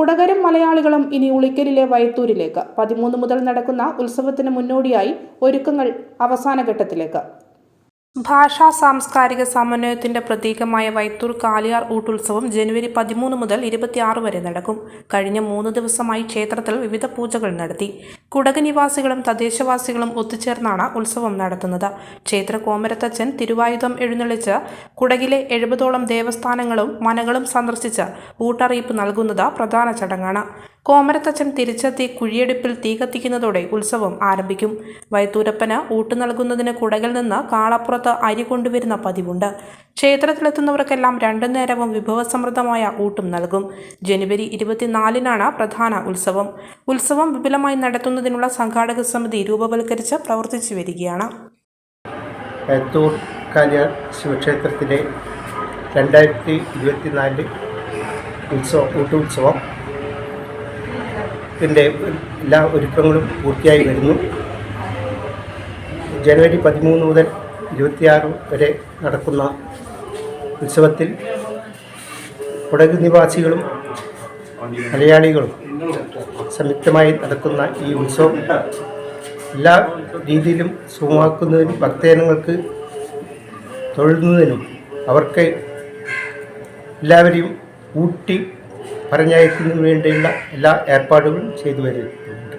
കുടകരും മലയാളികളും ഇനി ഉളിക്കലിലെ വയത്തൂരിലേക്ക്. പതിമൂന്ന് മുതൽ നടക്കുന്ന ഉത്സവത്തിന് മുന്നോടിയായി ഒരുക്കങ്ങൾ അവസാന ഘട്ടത്തിലേക്ക്. ഭാഷാ സാംസ്കാരിക സമന്വയത്തിന്റെ പ്രതീകമായ വൈത്തൂർ കാലിയാർ ഊട്ടുത്സവം ജനുവരി പതിമൂന്ന് മുതൽ ഇരുപത്തിയാറ് വരെ നടക്കും. കഴിഞ്ഞ മൂന്ന് ദിവസമായി ക്ഷേത്രത്തിൽ വിവിധ പൂജകൾ നടത്തി. കുടക് നിവാസികളും തദ്ദേശവാസികളും ഒത്തുചേർന്നാണ് ഉത്സവം നടത്തുന്നത്. ക്ഷേത്ര കോമരത്തച്ഛൻ തിരുവായുധം എഴുന്നള്ളിച്ച് കുടകിലെ എഴുപതോളം ദേവസ്ഥാനങ്ങളും മനകളും സന്ദർശിച്ച് ഊട്ടറിയിപ്പ് നൽകുന്നത് പ്രധാന ചടങ്ങാണ്. കോമരത്തച്ഛൻ തിരിച്ചെത്തി കുഴിയെടുപ്പിൽ തീ കത്തിക്കുന്നതോടെ ഉത്സവം ആരംഭിക്കും. വൈത്തൂരപ്പന് ഊട്ട് നൽകുന്നതിന് കുടകിൽ നിന്ന് കാളപ്പുറത്ത് അരി കൊണ്ടുവരുന്ന പതിവുണ്ട്. ക്ഷേത്രത്തിലെത്തുന്നവർക്കെല്ലാം രണ്ടു നേരവും വിഭവസമൃദ്ധമായ ഊട്ടും നൽകും. ജനുവരി ഇരുപത്തിനാലിനാണ് പ്രധാന ഉത്സവം. ഉത്സവം വിപുലമായി നടത്തുന്നതിനുള്ള സംഘാടക സമിതി രൂപവൽക്കരിച്ച് പ്രവർത്തിച്ചു വരികയാണ്. വൈത്തൂർ കാലിയാർ ശിവക്ഷേത്രത്തിലെ രണ്ടായിരത്തി ഇരുപത്തിനാല് ഉത്സവം ഊട്ടുത്സവം ഇതിന്റെ എല്ലാ ഒരുക്കങ്ങളും പൂർത്തിയായി വരുന്നു. ജനുവരി പതിമൂന്ന് മുതൽ ഇരുപത്തിയാറ് വരെ നടക്കുന്ന ഉത്സവത്തിൽ കുടക് നിവാസികളും മലയാളികളും സംയുക്തമായി നടക്കുന്ന ഈ ഉത്സവം എല്ലാ രീതിയിലും സുഖമാക്കുന്നതിനും ഭക്തജനങ്ങൾക്ക് തൊഴുന്നതിനും അവർക്ക് എല്ലാവരെയും ഊട്ടി പറഞ്ഞയക്കുന്നതിന് വേണ്ടിയുള്ള എല്ലാ ഏർപ്പാടുകളും ചെയ്തു വരുന്നുണ്ട്